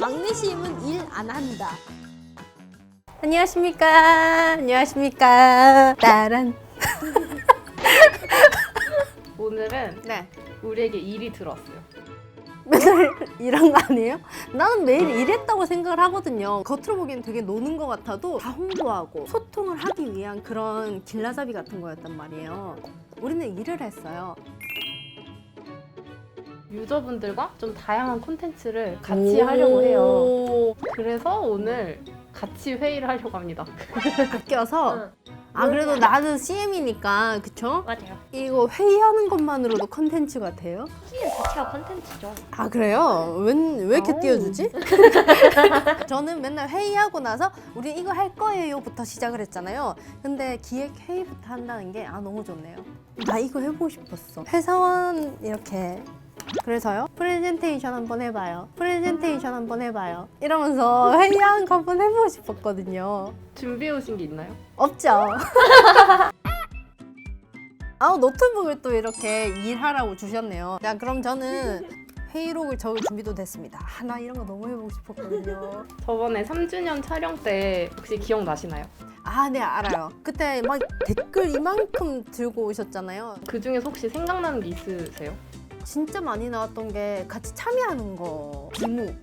막내심은 일 안 한다. 안녕하십니까. 안녕하십니까. 따란. 오늘은 네. 우리에게 일이 들어왔어요. 맨날 일한 거 아니에요? 나는 매일 일했다고 생각을 하거든요. 겉으로 보기엔 되게 노는 것 같아도 다 홍보하고 소통을 하기 위한 그런 길라잡이 같은 거였단 말이에요. 우리는 일을 했어요. 유저분들과 좀 다양한 콘텐츠를 같이 하려고 해요. 그래서 오늘 같이 회의를 하려고 합니다. 바뀌어서 아 그래도 나는 CM이니까 그쵸? 맞아요. 이거 회의하는 것만으로도 컨텐츠가 돼요? 시즌 자체가 컨텐츠죠. 아 그래요? 왜, 왜 이렇게 아우. 띄워주지? 저는 맨날 회의하고 나서 우리 이거 할 거예요부터 시작을 했잖아요. 근데 기획 회의부터 한다는 게 아 너무 좋네요. 나 이거 해보고 싶었어. 회사원 이렇게 그래서요 프레젠테이션 한번 해봐요. 프레젠테이션 한번 해봐요. 이러면서 회의하는 거 한번 해보고 싶었거든요. 준비해 오신 게 있나요? 없죠. 아우 노트북을 또 이렇게 일하라고 주셨네요. 자 그럼 저는 회의록을 적을 준비도 됐습니다. 아, 나 이런 거 너무 해보고 싶었거든요. 저번에 3주년 촬영 때 혹시 기억나시나요? 아, 네 알아요. 그때 막 댓글 이만큼 들고 오셨잖아요. 그 중에서 혹시 생각나는 게 있으세요? 진짜 많이 나왔던 게 같이 참여하는 거, 기무,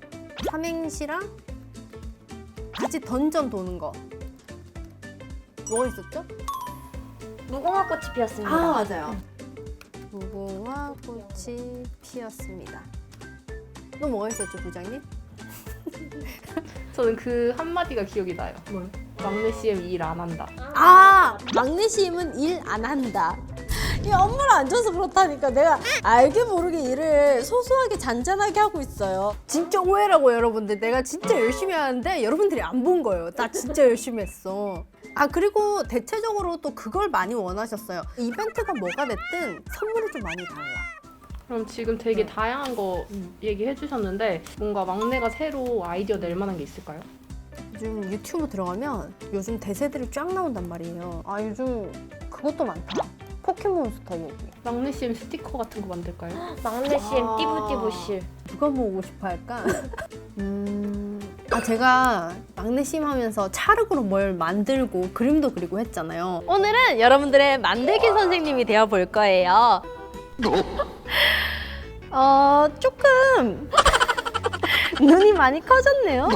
삼행시랑 같이 던전 도는 거. 뭐가 있었죠? 무궁화 꽃이 피었습니다. 아 맞아요. 무궁화 꽃이 피었습니다. 또 뭐가 있었죠, 부장님? 저는 그 한마디가 기억이 나요. 뭘? 막내 CM 일 안 한다. 아 막내 심은 일 안 한다. 이 업무를 안 줘서 그렇다니까 내가 알게 모르게 일을 소소하게 잔잔하게 하고 있어요. 진짜 오해라고 여러분들. 내가 진짜 열심히 하는데 여러분들이 안 본 거예요. 나 진짜 열심히 했어. 아 그리고 대체적으로 또 그걸 많이 원하셨어요. 이벤트가 뭐가 됐든 선물이 좀 많이 달라. 그럼 지금 되게 네. 다양한 거 얘기해 주셨는데 뭔가 막내가 새로 아이디어 낼 만한 게 있을까요? 요즘 유튜브 들어가면 요즘 대세들이 쫙 나온단 말이에요. 아 요즘 그것도 많다. 포켓몬스터 얘기. 막내 CM 스티커 같은 거 만들까요? 막내 CM 아. 띠부띠부실. 누가 보고 싶어 할까? 음, 아 제가 막내 심 하면서 찰흙으로 뭘 만들고 그림도 그리고 했잖아요. 오늘은 여러분들의 만들기 선생님이 되어 볼 거예요. 어, 조금 눈이 많이 커졌네요.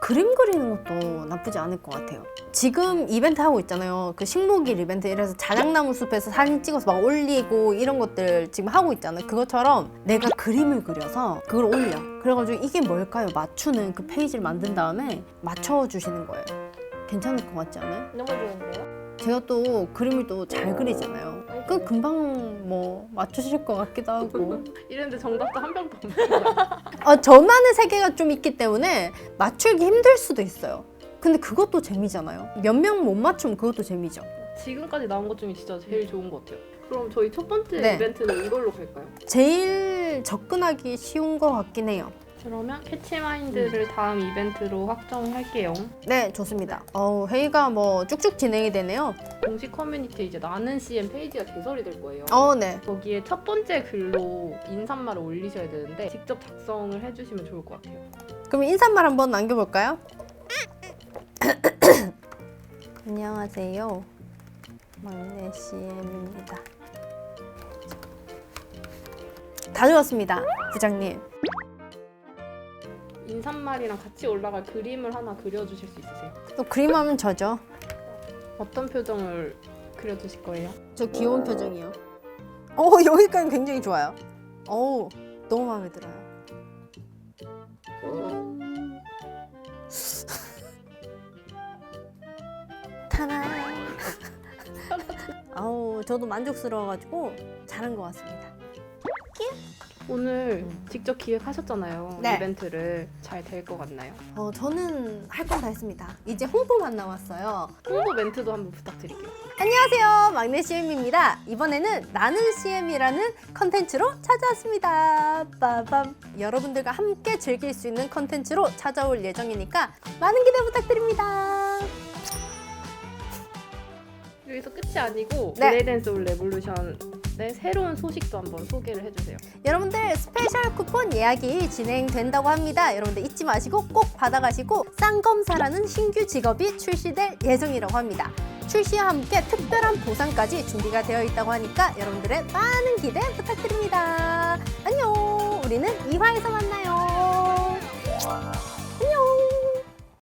그림 그리는 것도 나쁘지 않을 것 같아요. 지금 이벤트 하고 있잖아요. 그 식목일 이벤트 이래서 자작나무 숲에서 사진 찍어서 막 올리고 이런 것들 지금 하고 있잖아요. 그것처럼 내가 그림을 그려서 그걸 올려. 그래가지고 이게 뭘까요? 맞추는 그 페이지를 만든 다음에 맞춰주시는 거예요. 괜찮을 것 같지 않아요? 너무 좋은데요? 제가 또 그림을 또 잘 그리잖아요. 그 금방 뭐 맞추실 것 같기도 하고. 이랬는데 정답도 한 병도 없는 아, 저만의 세계가 좀 있기 때문에 맞추기 힘들 수도 있어요. 근데 그것도 재미잖아요. 몇 명 못 맞추면 그것도 재미죠. 지금까지 나온 것 중에 진짜 제일 좋은 것 같아요. 그럼 저희 첫 번째 네. 이벤트는 이걸로 갈까요? 제일 접근하기 쉬운 것 같긴 해요. 그러면 캐치마인드를 다음 이벤트로 확정할게요. 네, 좋습니다. 어, 회의가 뭐 쭉쭉 진행이 되네요. 공식 커뮤니티 이제 나는 CM 페이지가 개설이 될 거예요. 어, 네. 거기에 첫 번째 글로 인사말을 올리셔야 되는데 직접 작성을 해주시면 좋을 것 같아요. 그럼 인사말 한번 남겨볼까요? 안녕하세요. 막내 CM입니다. 다 적었습니다, 부장님. 인사말이랑 같이 올라갈 그림을 하나 그려주실 수 있으세요? 또 그림하면 저죠. 어떤 표정을 그려주실 거예요? 저 귀여운 표정이요. 어 여기까지 굉장히 좋아요. 어우 너무 마음에 들어요. 타나. 아우 저도 만족스러워가지고 잘한 것 같습니다. 오늘 직접 기획하셨잖아요. 네. 이벤트를 잘 될 것 같나요? 어 저는 할 건 다 했습니다. 이제 홍보만 남았어요. 홍보 멘트도 한번 부탁드릴게요. 안녕하세요. 막내 CM입니다. 이번에는 나는 CM이라는 컨텐츠로 찾아왔습니다. 빠밤. 여러분들과 함께 즐길 수 있는 컨텐츠로 찾아올 예정이니까 많은 기대 부탁드립니다. 여기서 끝이 아니고 네. 브레이댄스 올 레볼루션 네, 새로운 소식도 한번 소개를 해주세요. 여러분들 스페셜 쿠폰 예약이 진행된다고 합니다. 여러분들 잊지 마시고 꼭 받아가시고 쌍검사라는 신규 직업이 출시될 예정이라고 합니다. 출시와 함께 특별한 보상까지 준비가 되어 있다고 하니까 여러분들의 많은 기대 부탁드립니다. 안녕! 우리는 2화에서 만나요.